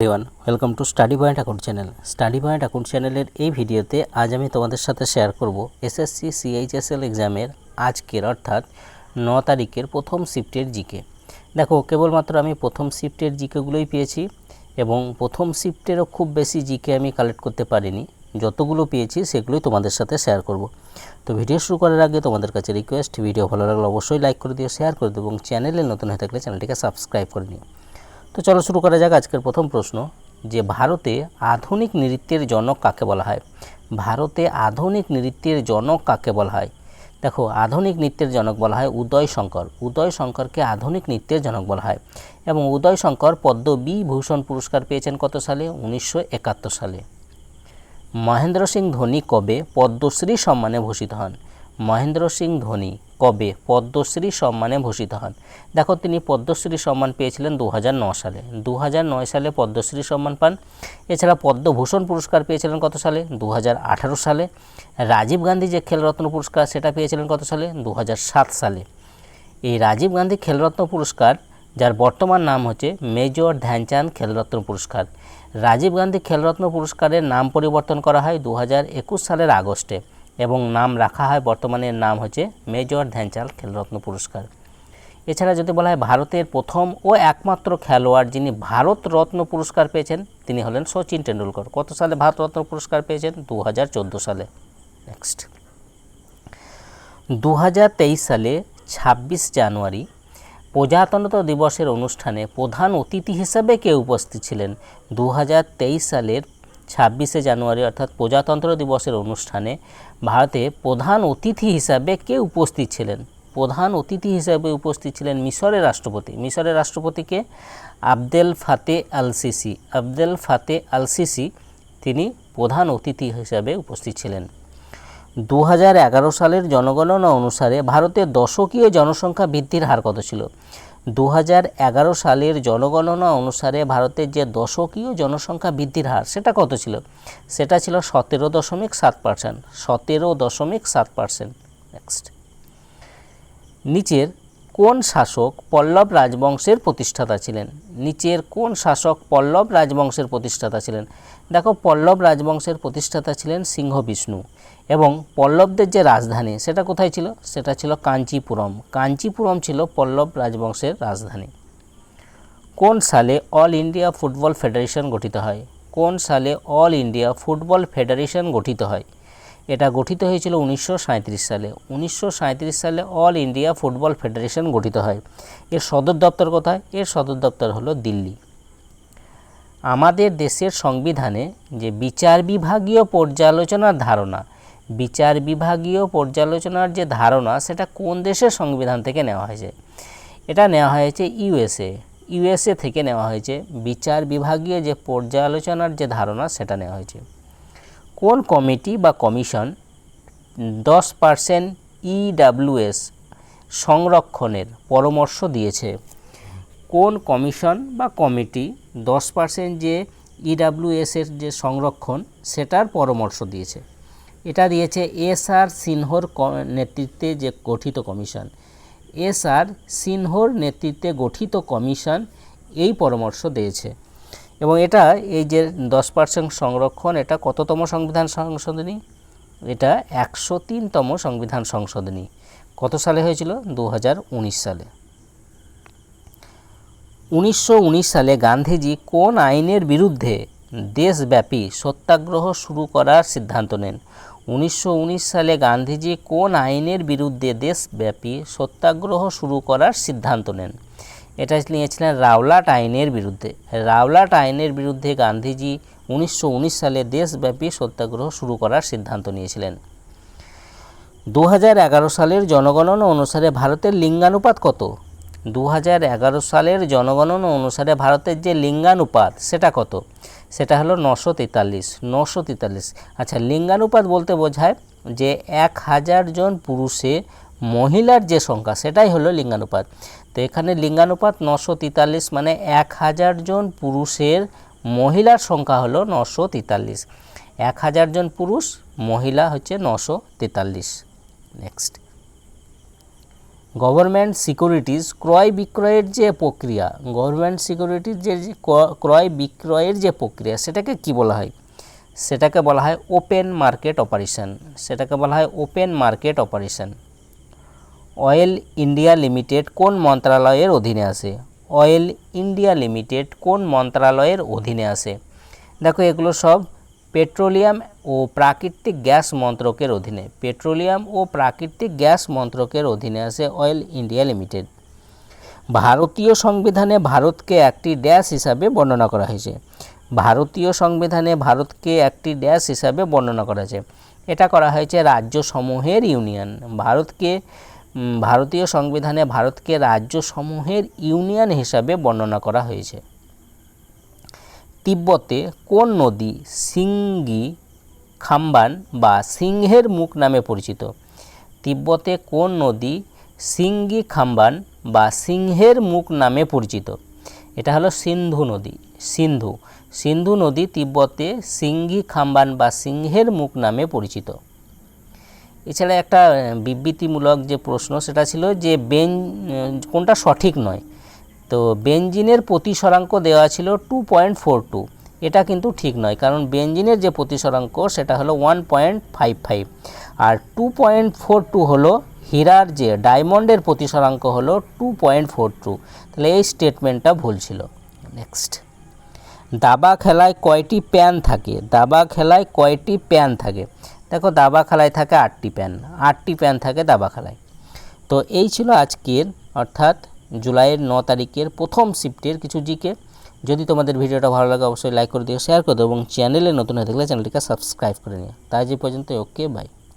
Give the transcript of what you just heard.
Everyone, welcome to study point account channel. Study point account চ্যানেলের এই ভিডিওতে আজ আমি তোমাদের সাথে শেয়ার করব এসএসসি, সিএইচএসএল এক্সামের আজকের, অর্থাৎ ন তারিখের প্রথম শিফটের জিকে। দেখো, কেবলমাত্র আমি প্রথম শিফটের জিকেগুলোই পেয়েছি এবং প্রথম শিফটেরও খুব বেশি জিকে আমি কালেক্ট করতে পারিনি। যতগুলো পেয়েছি, সেগুলোই তোমাদের সাথে শেয়ার করব। তো ভিডিও শুরু করার আগে তোমাদের কাছে রিকোয়েস্ট ভিডিও ভালো লাগলে অবশ্যই লাইক করে দিও শেয়ার করে দিও এবং চ্যানেলে নতুন হয়ে থাকলে চ্যানেলটিকে সাবস্ক্রাইব করে নিও। তো চলো শুরু করা যাক আজকের প্রথম প্রশ্ন, যে ভারতে আধুনিক নৃত্যের জনক কাকে বলা হয়? ভারতে আধুনিক নৃত্যের জনক কাকে বলা হয়? দেখো, আধুনিক নৃত্যের জনক বলা হয় উদয় শঙ্কর। উদয় শঙ্করকে আধুনিক নৃত্যের জনক বলা হয় এবং উদয় শঙ্কর পদ্ম বিভূষণ পুরস্কার পেয়েছেন কত সালে? উনিশশো একাত্তর সালে। মহেন্দ্র সিং ধোনি কবে পদ্মশ্রী সম্মানে ভূষিত হন? মহেন্দ্র সিং ধোনি কবে পদ্মশ্রী সম্মানে ভূষিত হন? দেখো, তিনি পদ্মশ্রী সম্মান পেয়েছিলেন দু সালে। দু হাজার নয় সালে পদ্মশ্রী সম্মান পান। এছাড়া পদ্মভূষণ পুরস্কার পেয়েছিলেন কত সালে? দু হাজার আঠারো সালে। রাজীব গান্ধী যে খেলরত্ন পুরস্কার, সেটা পেয়েছিলেন কত সালে? দু হাজার সাত সালে। এই রাজীব গান্ধী খেলরত্ন পুরস্কার, যার বর্তমান নাম হচ্ছে মেজর ধ্যানচাঁদ খেলরত্ন পুরস্কার। রাজীব গান্ধী খেলরত্ন পুরস্কারের নাম পরিবর্তন করা হয় দু হাজার একুশ সালের আগস্টে। এবং নাম রাখা হয়, বর্তমানে নাম হচ্ছে মেজর ধ্যানচাঁদ খেলরত্ন পুরস্কার। এছাড়া যদি বলা হয়, ভারতের প্রথম ও একমাত্র খেলোয়াড় যিনি ভারত রত্ন পুরস্কার পেয়েছেন, তিনি হলেন সচিন টেন্ডুলকর কত সালে ভারত রত্ন পুরস্কার পেয়েছেন? দু হাজার চোদ্দ সালে। নেক্সট দু হাজার তেইশ সালে, ছাব্বিশ জানুয়ারি, প্রজাতন্ত্র দিবসের অনুষ্ঠানে প্রধান অতিথি হিসেবে কে উপস্থিত ছিলেন? দু হাজার তেইশ সালের ছাব্বিশে জানুয়ারি অর্থাৎ প্রজাতন্ত্র দিবসের অনুষ্ঠানে ভারতে প্রধান অতিথি হিসাবে কে উপস্থিত ছিলেন? প্রধান অতিথি হিসাবে উপস্থিত ছিলেন মিশরের রাষ্ট্রপতি। মিশরের রাষ্ট্রপতিকে Abdel Fattah al Sisi Abdel Fattah al Sisi তিনি প্রধান অতিথি হিসাবে উপস্থিত ছিলেন। দু হাজার এগারো সালের জনগণনা অনুসারে ভারতের দশকীয় জনসংখ্যা বৃদ্ধির হার কত ছিল? দু হাজার এগারো সালের জনগণনা অনুসারে ভারতের যে দশকীয় জনসংখ্যা বৃদ্ধির হার, সেটা কত ছিল? সেটা ছিল সতেরো দশমিক সাত পার্সেন্ট। সতেরো দশমিক সাত পার্সেন্ট। নেক্সট নিচের কোন শাসক পল্লব রাজবংশের প্রতিষ্ঠাতা ছিলেন? নিচের কোন শাসক পল্লব রাজবংশের প্রতিষ্ঠাতা ছিলেন? দেখো, পল্লব রাজবংশের প্রতিষ্ঠাতা ছিলেন সিংহ বিষ্ণু এবং পল্লবদের যে রাজধানী, সেটা কোথায় ছিল? সেটা ছিল কাঞ্চিপুরম। কাঞ্চিপুরম ছিল পল্লব রাজবংশের রাজধানী। কোন সালে অল ইন্ডিয়া ফুটবল ফেডারেশন গঠিত হয়? কোন সালে অল ইন্ডিয়া ফুটবল ফেডারেশন গঠিত হয়? এটা গঠিত হয়েছিল উনিশশো সাঁইত্রিশ সালে। উনিশশো সাঁইত্রিশ সালে অল ইন্ডিয়া ফুটবল ফেডারেশন গঠিত হয়। এর সদর দপ্তর কোথায়? এর সদর দপ্তর হলো দিল্লি। আমাদের দেশের সংবিধানে যে বিচার বিভাগীয় পর্যালোচনার ধারণা, বিচার বিভাগীয় পর্যালোচনার যে ধারণা, সেটা কোন দেশের সংবিধান থেকে নেওয়া হয়েছে? এটা নেওয়া হয়েছে ইউএসএ ইউএসএ থেকে নেওয়া হয়েছে। বিচার বিভাগীয় যে পর্যালোচনার যে ধারণা, সেটা নেওয়া হয়েছে। কোন কমিটি বা কমিশন দশ পার্সেন্ট ইডাব্লিউএস সংরক্ষণের পরামর্শ দিয়েছে? কোন কমিশন বা কমিটি দশ পার্সেন্ট যে ইডাব্লিউএসের যে সংরক্ষণ সেটার পরামর্শ দিয়েছে? এটা দিয়েছে এস আর সিনহোর নেতৃত্বে যে গঠিত কমিশন। এস আর সিনহোর নেতৃত্বে গঠিত কমিশন এই পরামর্শ দিয়েছে। এবং এটা এই যে দশ পার্সেন্ট সংরক্ষণ, এটা কততম সংবিধান সংশোধনী? এটা একশো তিনতম সংবিধান সংশোধনী। কত সালে হয়েছিল? দু হাজার উনিশ সালে। উনিশশো উনিশ সালে গান্ধীজি কোন আইনের বিরুদ্ধে দেশব্যাপী সত্যাগ্রহ শুরু করার সিদ্ধান্ত নেন? উনিশশো উনিশ সালে গান্ধীজি কোন আইনের বিরুদ্ধে দেশব্যাপী সত্যাগ্রহ শুরু করার সিদ্ধান্ত নেন? এটা নিয়েছিলেন রাওলাট আইনের বিরুদ্ধে। রাওলাট আইনের বিরুদ্ধে গান্ধীজি উনিশশো উনিশ সালে দেশব্যাপী সত্যাগ্রহ শুরু করার সিদ্ধান্ত নিয়েছিলেন। দু হাজার এগারো সালের জনগণনা অনুসারে ভারতের লিঙ্গানুপাত কত? দু হাজার এগারো সালের জনগণনা অনুসারে ভারতের যে লিঙ্গানুপাত, সেটা কত? সেটা হলো নশো তেতাল্লিশ নশো তেতাল্লিশ। আচ্ছা লিঙ্গানুপাত বলতে বোঝায় যে এক হাজার জন পুরুষে মহিলার যে সংখ্যা, সেটাই হলো লিঙ্গানুপাত। তো এখানে লিঙ্গানুপাত নশো তেতাল্লিশ মানে এক হাজার জন পুরুষের মহিলার সংখ্যা হলো নশো তেতাল্লিশ। এক হাজার জন পুরুষ, মহিলা হচ্ছে নশো তেতাল্লিশ। নেক্সট গভর্নমেন্ট সিকিউরিটিজ ক্রয় বিক্রয়ের যে প্রক্রিয়া গভর্নমেন্ট সিকিউরিটির যে ক্রয় বিক্রয়ের যে প্রক্রিয়া, সেটাকে কি বলা হয়? সেটাকে বলা হয় ওপেন মার্কেট অপারেশন সেটাকে বলা হয় open market operation oil India limited কোন মন্ত্রণালয়ের অধীনে আসে অয়েল ইন্ডিয়া লিমিটেড কোন মন্ত্রণালয়ের অধীনে আসে দেখো, এগুলো সব পেট্রোলিয়াম ও প্রাকৃতিক গ্যাস মন্ত্রকের অধীনে। পেট্রোলিয়াম ও প্রাকৃতিক গ্যাস মন্ত্রকের অধীনে আসে অয়েল ইন্ডিয়া লিমিটেড। ভারতীয় সংবিধানে ভারতকে একটি ড্যাশ হিসাবে বর্ণনা করা হয়েছে। ভারতীয় সংবিধানে ভারতকে একটি ড্যাশ হিসাবে বর্ণনা করা হয়েছে। এটা করা হয়েছে রাজ্যসমূহের ইউনিয়ন। ভারতকে ভারতীয় সংবিধানে ভারতকে রাজ্যসমূহের ইউনিয়ন হিসাবে বর্ণনা করা হয়েছে। তিব্বতে কোন নদী সিঙ্গি, খাম্বান বা সিংহের মুখ নামে পরিচিত? তিব্বতে কোন নদী সিঙ্গি, খাম্বান বা সিংহের মুখ নামে পরিচিত? এটা হলো সিন্ধু নদী, সিন্ধু। সিন্ধু নদী তিব্বতে সিঙ্গি, খাম্বান বা সিংহের মুখ নামে পরিচিত। এছাড়া একটা বিবৃতিমূলক যে প্রশ্ন সেটা ছিল যে বেন কোনটা সঠিক নয়। তো বেঞ্জিনের প্রতিসরাঙ্ক দেওয়া ছিল টু পয়েন্ট ফোর টু। এটা কিন্তু ঠিক নয়, কারণ বেঞ্জিনের যে প্রতিসরাঙ্ক সেটা হলো ওয়ান পয়েন্ট ফাইভ ফাইভ। আর টু পয়েন্ট ফোর টু হলো হীরার যে ডায়মন্ডের প্রতিসরাঙ্ক হলো টু পয়েন্ট ফোর টু। তাহলে এই স্টেটমেন্টটা ভুল ছিল। নেক্সট। দাবা খেলায় কয়টি প্যান থাকে? দাবা খেলায় কয়টি প্যান থাকে? দেখো দাবা খেলায় থাকে আটটি প্যান আটটি প্যান থাকে দাবা খেলায়। তো এই ছিল আজকের, অর্থাৎ জুলাইয়ের ন তারিখের প্রথম শিফটের কিছু জিকে। যদি তোমাদের ভিডিওটা ভালো লাগে, অবশ্যই লাইক করে দিও শেয়ার করে দিও, এবং চ্যানেলে নতুন হয়ে থাকলে চ্যানেলটিকে সাবস্ক্রাইব করে নিও। তাই যে পর্যন্ত ওকে বাই